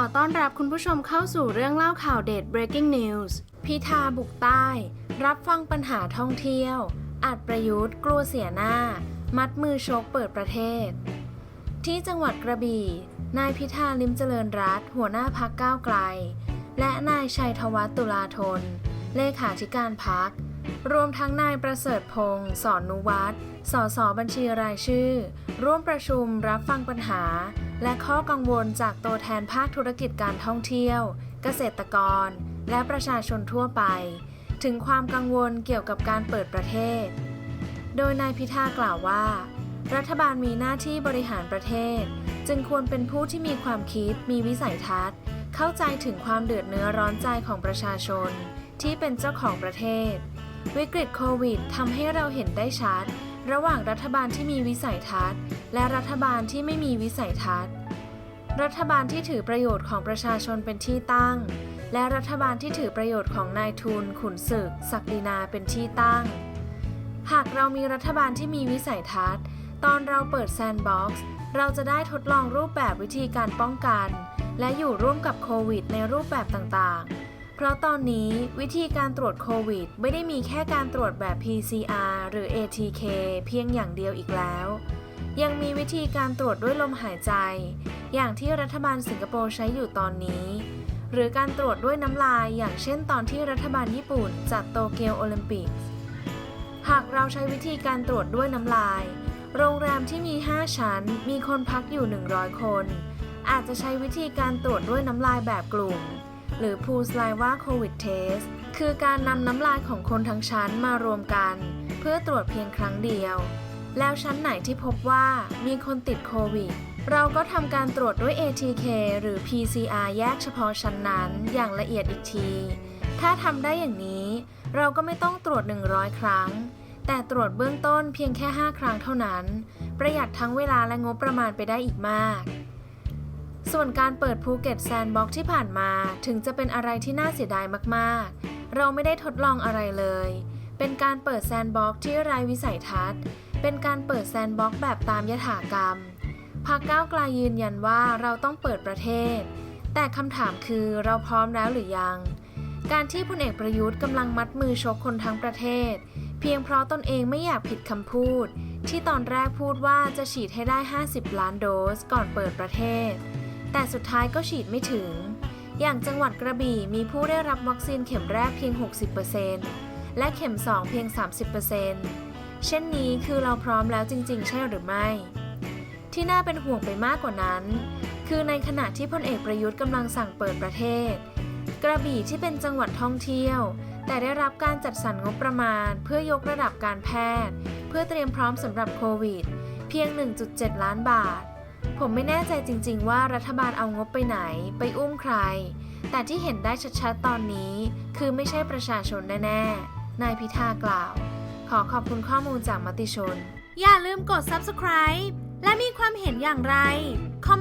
อต้อนรับคุณผู้ชมเข้าสู่เรื่องเล่าข่าวเด็ด breaking news พิธาบุกใต้ รับฟังปัญหาท่องเที่ยวอัดประยุทธ์ กลัวเสียหน้า มัดมือชกเปิดประเทศ ที่จังหวัดกระบี่ นายพิธาลิมเจริญรัตหัวหน้าพักก้าวไกล และนายชัยธวัฒน์ตุลาธน เลขาธิการพัก รวมทั้งนายประเสริฐพงศ์สอนนุวัฒน์สสบัญชีรายชื่อ ร่วมประชุมรับฟังปัญหา และข้อกังวลจากตัวแทนภาคธุรกิจการท่องเที่ยว เกษตรกร และประชาชนทั่วไป ถึงความกังวลเกี่ยวกับการเปิดประเทศ โดยนายพิธากล่าวว่า รัฐบาลมีหน้าที่บริหารประเทศ จึงควรเป็นผู้ที่มีความคิด มีวิสัยทัศน์ เข้าใจถึงความเดือดเนื้อร้อนใจของประชาชน ที่เป็นเจ้าของประเทศ วิกฤตโควิดทำให้เราเห็นได้ชัด ระหว่างรัฐบาลที่มีวิสัยทัศน์ และรัฐบาลที่ไม่มีวิสัยทัศน์ รัฐบาลที่ถือประโยชน์ของประชาชนเป็นที่ตั้ง และรัฐบาลที่ถือประโยชน์ของนายทุน ขุนศึก ศักดินาเป็นที่ตั้ง หากเรามีรัฐบาลที่มีวิสัยทัศน์ ตอนเราเปิดแซนด์บ็อกซ์เราจะได้ทดลองรูปแบบวิธีการป้องกัน และอยู่ร่วมกับโควิดในรูปแบบต่างๆ เพราะตอนนี้วิธีการตรวจโควิด ไม่ได้มีแค่การตรวจแบบ PCR หรือ ATK เพียงอย่างเดียวอีกแล้ว ยังมีวิธีการตรวจด้วยลมหายใจ อย่างที่รัฐบาลสิงคโปร์ใช้อยู่ตอนนี้ หรือการตรวจด้วยน้ำลายอย่างเช่นตอนที่รัฐบาลญี่ปุ่นจัดโตเกียวโอลิมปิก หากเราใช้วิธีการตรวจด้วยน้ำลาย โรงแรมที่มี 5 ชั้น มีคนพักอยู่ 100 คน อาจจะใช้วิธีการตรวจด้วยน้ำลายแบบกลุ่ม หรือ Pool Saliva COVID Test คือการนำน้ำลายของคนทั้งชั้นมารวมกัน เพื่อตรวจเพียงครั้งเดียว แล้วชั้นไหนที่พบว่ามีคนติดโควิด เราก็ทำการตรวจด้วย ATK หรือ PCR แยกเฉพาะชั้นนั้นอย่างละเอียดอีกที ถ้าทำได้อย่างนี้ เราก็ไม่ต้องตรวจ 100 ครั้ง แต่ตรวจเบื้องต้นเพียงแค่ 5 ครั้งเท่านั้น ประหยัดทั้งเวลาและงบประมาณไปได้อีกมาก ส่วนการเปิดภูเก็ตแซนด์บ็อกที่ผ่านมาถึงจะเป็นอะไรที่น่าเสียดายมากๆ เราไม่ได้ทดลองอะไรเลย เป็นการเปิดแซนด์บ็อกที่ไร้วิสัยทัศน์ เป็นการเปิดแซนด์บ็อกแบบตามยถากรรมพรรคก้าวไกลยืนยันว่าเราต้องเปิดประเทศ แต่คำถามคือเราพร้อมแล้วหรือยัง การที่พลเอกประยุทธ์กำลังมัดมือชกคนทั้งประเทศ เพียงเพราะตนเองไม่อยากผิดคำพูด ที่ตอนแรกพูดว่าจะฉีดให้ได้ 50 ล้านโดสก่อนเปิดประเทศ แต่สุดท้ายก็ฉีดไม่ถึง อย่างจังหวัดกระบี่มีผู้ได้รับวัคซีนเข็มแรกเพียง 60%และเข็ม 2 เพียง 30%เช่นนี้คือเราพร้อมแล้วจริง ๆ ใช่หรือไม่ ที่น่าเป็นห่วงไปมากกว่านั้น คือในขณะที่พลเอกประยุทธ์กำลังสั่งเปิดประเทศ กระบี่ที่เป็นจังหวัดท่องเที่ยว แต่ได้รับการจัดสรรงบประมาณ เพื่อยกระดับการแพทย์ เพื่อเตรียมพร้อมสำหรับโควิด เพียง 1.7 ล้านบาท ผมไม่แน่ใจจริง ๆ ว่ารัฐบาลเอางบไปไหน ไปอุ้มใคร แต่ที่เห็นได้ชัดๆ ตอนนี้ คือไม่ใช่ประชาชนแน่ๆ นายพิธากล่าว ขอขอบคุณข้อมูลจากมติชน อย่าลืมกด subscribe และมีความเห็นอย่างไรคอม